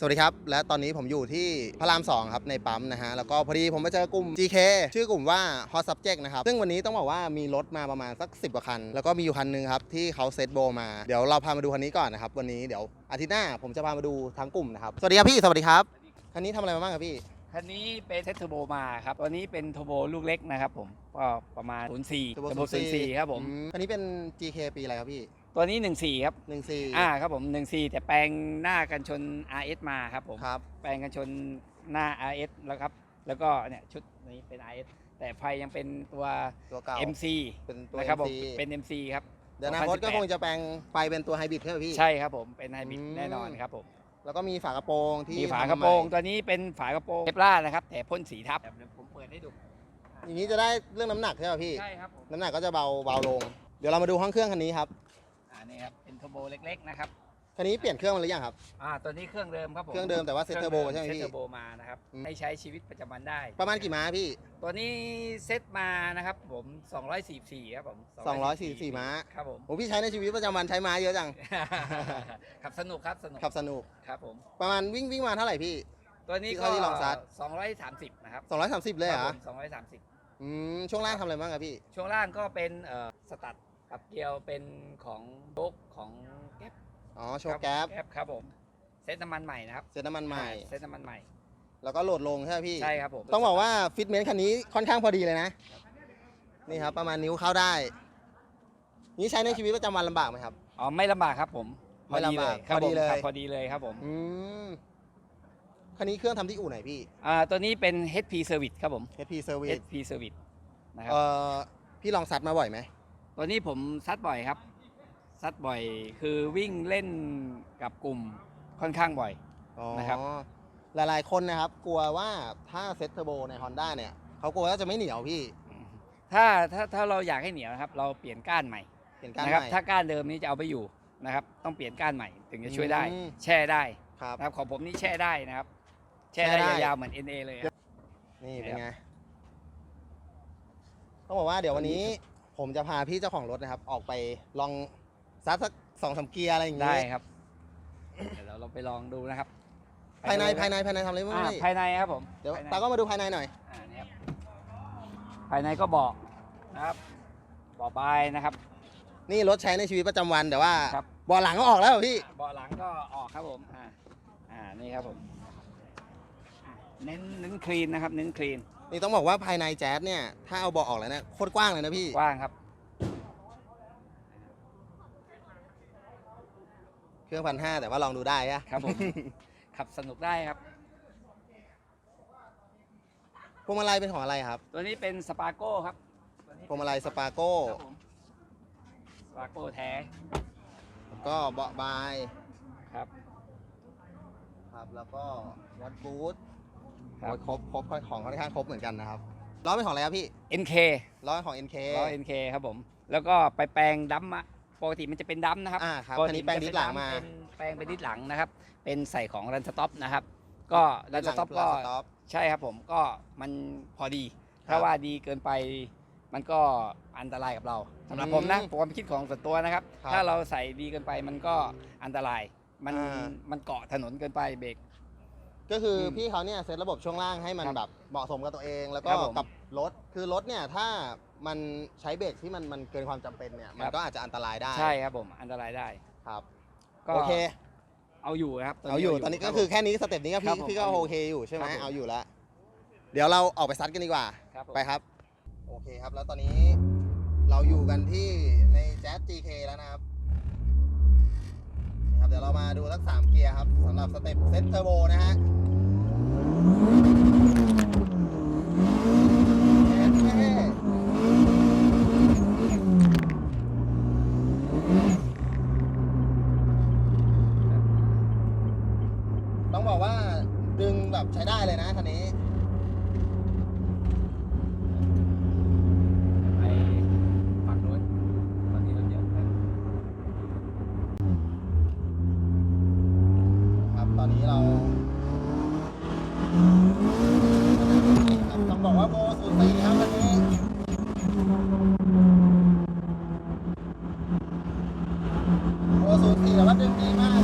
สวัสดีครับ และตอนนี้ผมอยู่ที่พระราม 2 ครับ ในปั๊มนะฮะ แล้วก็พอดีผมมาเจอกลุ่ม GK ชื่อกลุ่มว่า Hot Subject นะครับ ซึ่งวันนี้ต้องบอกว่ามีรถมาประมาณสัก 10กว่าคัน แล้วก็มีอยู่คันหนึงครับ ที่เขาเซตโบมา เดี๋ยวเราพามาดูคันนี้ก่อนนะครับ วันนี้เดี๋ยวอาทิตย์หน้าผมจะพามาดูทั้งกลุ่มนะครับ สวัสดีครับพี่ สวัสดีครับ คันนี้ทำอะไรมาบ้างครับพี่ คันนี้เป็นเซตเทอร์โบมาครับ ตัวนี้เป็นเทอร์โบลูกเล็กนะครับผม ก็ประมาณ04 Turbo เทอร์โบ04ครับผมอืคันนี้เป็น GK ปีอะไรครับพี่ ตัวนี้ 14 ครับ14อ่าครับผม 14 แต่แปลงหน้ากันชน RS มาครับผม ครับ แปลงกันชนหน้า RS แล้วครับ แล้วก็เนี่ยชุดนี้เป็น RS แต่ไฟยังเป็นตัว ตัวเก่า MC เป็นตัว นะครับผม MC เป็น MC ครับ เดี๋ยวอนาคตก็คงจะแปลงไปเป็นตัวไฮบริดใช่ไหมพี่ ใช่ครับผม เป็นไฮบริดอืม แน่นอนครับผม แล้วก็มีฝากระโปรงที่มีฝาทำมกระโปรงใหม่ตัวนี้เป็นฝากระโปรงเทปล่านะครับ แต่พ่นสีทับเดี๋ยวผมเปิดให้ดูอย่างนี้จะได้เรื่องน้ำหนักใช่ไหมพี่ ใช่ครับผม น้ำหนักก็จะเบาเบาลง เดี๋ยวเรามาดูห้องเครื่องคันนี้ครับอ่า นี่ครับเป็นเทอร์โบเล็กๆนะครับคันนี้เปลี่ยนเครื่องมาหรือยังครับ อ่าตัวนี้เครื่องเดิมครับผมเครื่องเดิมแต่ว่าเซ็ตเทอร์โบใช่ไหมพี่เซ็ตเทอร์โบมานะครับอืมให้ใช้ชีวิตประจำวันได้ ประมาณกี่ม้าพี่ ตัวนี้เซ็ตมานะครับผม244ครับผม244ม้าครับผมโอ้พี่ใช้ในชีวิตประจำวันใช้ม้าเยอะจังขับสนุกครับสนุกขับสนุกครับผมประมาณวิ่งวิ่งมาเท่าไหร่พี่ ตัวนี้ที่ก็เท่าที่ลองซัด230นะครับ230 เลยเหรคอบผม230อืมช่วงล่างทำอะไรบ้างครับพี่ ช่วงล่างก็เป็นเอ่อสตัด ปรับเกียวเป็นของโบกของแก๊ปอ๋อโชว์แก๊ปแก๊ปครับผมเซ็ตน้ำมันใหม่นะครับเซ็ตน้ำมันใหม่เซ็ตน้ำมันใหม่ แล้วก็โหลดลงใช่ไหมพี่ ใช่ครับผม ต้องบอกว่าฟิตเมนต์คันนี้ค่อนข้างพอดีเลยนะ นี่ครับประมาณนิ้วเข้าได้ นี่ใช้ในชีวิตประจำวันลำบากไหมครับ อ๋อไม่ลำบากครับผมไม่ลำบากครับพอดีผมเลยครับพอดีเลยครับผมอืมคันนี้เครื่องทำที่อู่ไหนพี่ อ่าตัวนี้เป็น HP Service ครับผม HP Service HP Service นะครับเอ่อพี่ลองซัดมาบ่อยไหม ตัวนี้ผมซัดบ่อยครับ ซัดบ่อยคือวิ่งเล่นกับกลุ่มค่อนข้างบ่อยอ๋อนะครับ หลายๆคนนะครับ กลัวว่าถ้าเซ็ตเทอร์โบใน Honda เนี่ยเขากลัวว่าจะไม่เหนียวพี่ถ้าถ้าถ้าเราอยากให้เหนียวนะครับ เราเปลี่ยนก้านใหม่เปลี่ยนการนะครับ ใหม่ ถ้าก้านเดิมนี้จะเอาไปอยู่นะครับ ต้องเปลี่ยนก้านใหม่ถึงจะช่วยได้ อืม แช่ได้ครับ นะครับของผมนี่แช่ได้นะครับ แช่แช่ได้ได้ ยาวๆเหมือน NA เลยครับ นี่เป็นไงต้องบอกว่าเดี๋ยววันนี้ ผมจะพาพี่เจ้าของรถนะครับ ออกไปลองซัดสักสองสามเกียร์อะไรอย่างได้งี้ครับ เดี๋ยวเราเราไปลองดูนะครับภายในไปภายดูในภายในทำอะไรบ้างอ่าพี่ภายในครับผมเดี๋ยวภายในตาก็มาดูภายในหน่อย อ่านี่ครับภายในก็เบอกนะครับเบอกบายนะครับ นี่รถใช้ในชีวิตประจำวันแต่ว่าครับ เบาะหลังก็ออกแล้วเหรอพี่เบาะหลังก็ออกครับผม อ่า อ่า นี่ครับผมอะเน้นเน้นคลีนนะครับ เน้นคลีน นี่ต้องบอกว่าภายในแจ๊สเนี่ย ถ้าเอาเบาะออกแล้วเนี่ยโคตรกว้างเลยนะพี่ กว้างครับ เครื่องพันห้าแต่ว่าลองดูได้อะครับผม ขับสนุกได้ครับ พวงมาลัยเป็นของอะไรครับตัวนี้เป็นสปาโก้ครับตัวนี้พวงมาลัยสปาโก้ครับผมสปาโก้แท้แล้วก็เบาะบายครับ ครับ แล้วก็วัดบูท ครับ โอ้ยครบครบของค่อนข้างครบเหมือนกันนะครับล้อเป็นของอะไรครับพี่ NK ล้อเป็นของ NK ล้อ NK ครับผม แล้วก็ไปแปลงดัมอะปกติมันจะเป็นดัมนะครับอ่าครับปกคันตินี้แปลงจะดิสหลังมา เป็นแปลงเป็นดิสหลังนะครับ เป็นใส่ของรันสต็อปนะครับ ก็รันสต็อปก็หลัง stop ใช่ครับผมก็มันพอดีครับถ้าว่าดีเกินไปมันก็อันตรายกับเราสำหรับผมนะอืมความคิดของส่วนตัวนะครับ ครับถ้าเราใส่ดีเกินไปมันก็อันตราย มันอ่า มันเกาะถนนเกินไปเบรก ก็คืออมพี่เขาเนี่ยเซตระบบช่วงล่างให้มันครับแบบเหมาะสมกับตัวเอง แล้วก็ครับผมกับรถคือรถเนี่ยถ้ามันใช้เบรกที่มันมันเกินความจำเป็นเนี่ยมันครับ ก็อาจจะอันตรายได้ใช่ครับผม อันตรายได้ ครับก็โอเค เอาอยู่นะครับเอาอยู่ตอนนี้ก็คือแค่นี้สเต็ปนี้ก็ครัพี่บผมพี่ก็เอาอยู่โอเคอยู่ใช่ไหมครับผม เอาอยู่แล้วเดี๋ยวเราออกไปซัดกันดีกว่า ครับผม ไปครับ โอเคครับแล้วตอนนี้เราอยู่กันที่ในแจ๊ส GK แล้วนะครับนี่ครับ เดี๋ยวเรามาดูสักสามเกียร์ครับสำหรับสเต็ปเซตเทอร์โบนะฮะต้องบอกว่าดึงแบบใช้ได้เลยนะคันนี้ ไปฝั่งนู้นตอนนี้รถเยอะครับ ครับ ตอนนี้เราครับต้องบอกว่าโบสูสีครับวันนี้ โบสูสีแต่ว่าดึงดีมาก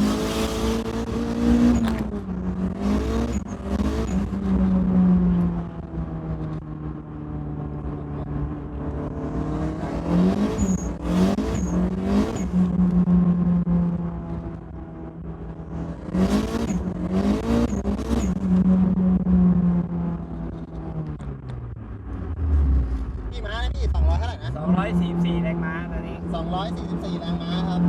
144แรงม้าครับ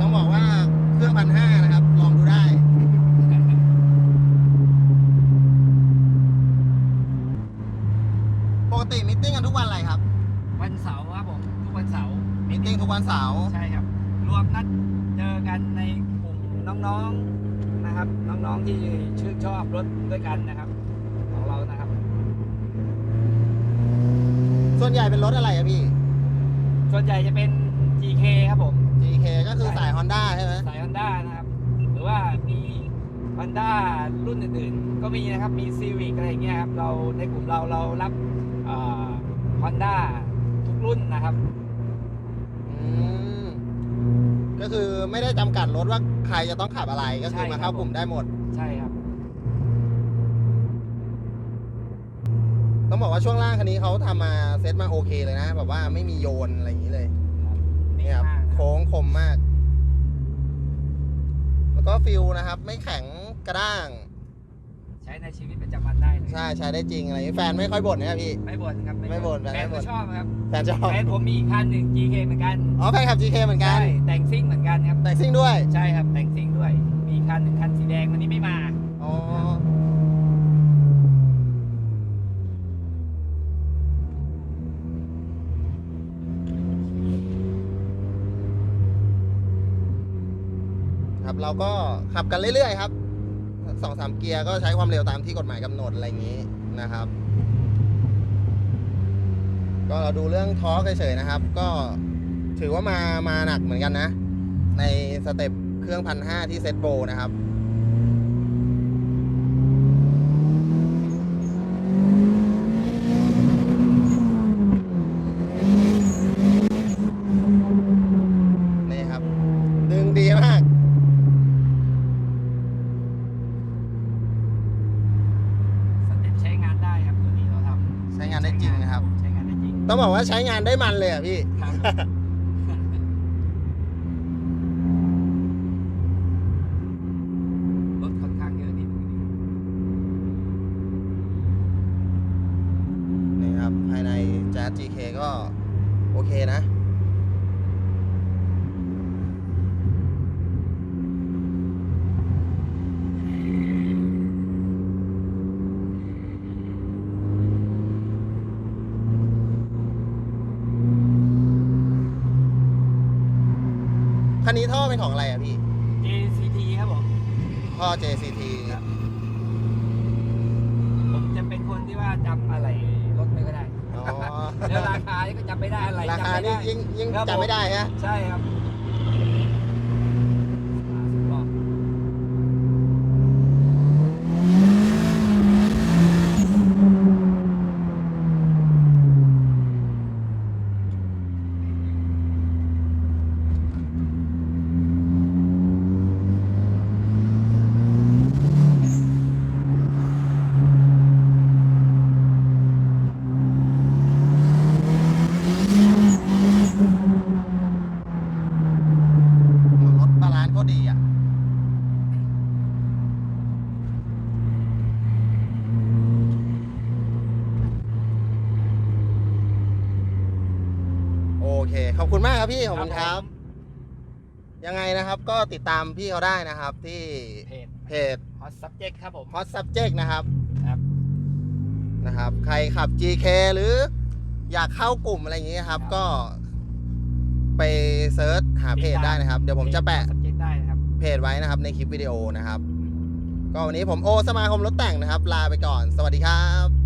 ต้องบอกว่าเครื่องพันห้านะครับ ลองดูได้ ปกติมิทติ้งกันทุกวันอะไรครับ วันเสาร์ครับผม ทุกวันเสาร์มิทติ้งทุกวันเสาร์ใช่ครับ รวมนัดเจอกันในกลุ่มน้องๆ นะครับ น้องๆที่ชื่นชอบรถด้วยกันนะครับ ของเรานะครับ ส่วนใหญ่เป็นรถอะไรอะพี่ ส่วนใหญ่จะเป็น GK ครับผม GK ก็คือสาย Honda ใช่ไหมสาย Honda นะครับ หรือว่ามี Honda รุ่นอื่นๆ ก็มีนะครับมี Civic อะไรอย่างเงี้ยครับเราในกลุ่มเราเรารับเอ่อ Honda ทุกรุ่นนะครับ อืม ก็คือไม่ได้จำกัดรถว่าใครจะต้องขับอะไรก็คือใช่ครับ มาเข้ากลุ่มได้หมด ใช่ครับ ต้องบอกว่าช่วงล่างคันนี้เขาทำมาเซ็ตมาโอเคเลยนะแบบว่าไม่มีโยนอะไรอย่างนี้เลยดีนี่ครับมากครับโค้งคมมาก แล้วก็ฟิลนะครับ ไม่แข็งกระด้างใช้ในชีวิตประจำวันได้เลยใช่ใช้ได้จริงอะไรอย่างนี้แฟนไม่ค่อยบ่นนะครับพี่ ไม่บ่นครับไม่บ่นแฟนแฟนไม่บ่ก็น ชอบครับแฟนชอบแฟนผมมีอีกคันหนึ่ง GK เหมือนกันอ๋อแฟนขับ GK เหมือนกัน ใช่แต่งซิ่งเหมือนกันครับ แต่งซิ่งด้วยใช่ครับแต่งซิ่งด้วย มีคันหนึ่งคันสีแดงวันนี้ไม่มา อ๋อครับเราก็ขับกันเรื่อยๆครับ สองสามเกียร์ก็ใช้ความเร็วตามที่กฎหมายกำหนดอะไรอย่างนี้นะครับ ก็เราดูเรื่องทอร์กเฉยๆนะครับ ก็ถือว่ามามาหนักเหมือนกันนะ ในสเต็ปเครื่องพันห้าที่เซตโบนะครับ นี่ครับ ดึงดีมาก สเต็ปใช้งานได้ครับตัวนี้เราทำ ใช้งานได้จริงนะครับ ใช้งานได้จริง ต้อง บอกว่าใช้งานได้มันเลยอะพี่ครับรถค่อนข้างเยอะนิดนึงนี่ครับ ภายใน Jazz GK ก็โอเคนะ คั นนี้ท่อเป็นของอะไรอะพี่ JCT ครับผม ท่อ JCT ครับผมจะเป็นคนที่ว่าจำอะไรรถไม่ก็ได้ อ๋อ แล้วราคานี่ก็จำไม่ได้อะไรราคาจำไม่นี่ได้ยิ่งยิ่งครับจำไม่ได้ฮะ ใช่ครับอ่าสุดยอด รถบาลานซ์ก็ดีอะ โอเค ขอบคุณมากครับพี่ขอบคุณครับ ยังไงนะครับก็ติดตามพี่เขาได้นะครับ ที่เพจเพจ Hot Subject ครับผม Hot Subject นะครับครับ นะครับ ใครขับ GK หรืออยากเข้ากลุ่มอะไรอย่างเงี้ยครับ ครับ ก็ไปเซิร์ชหาเพจได้นะครับ เดี๋ยวผมจะแปะ Hot Subject ได้นะครับ เพจไว้นะครับในคลิปวิดีโอนะครับ ก็วันนี้ผมโอสมาคมรถแต่งนะครับ ลาไปก่อน สวัสดีครับ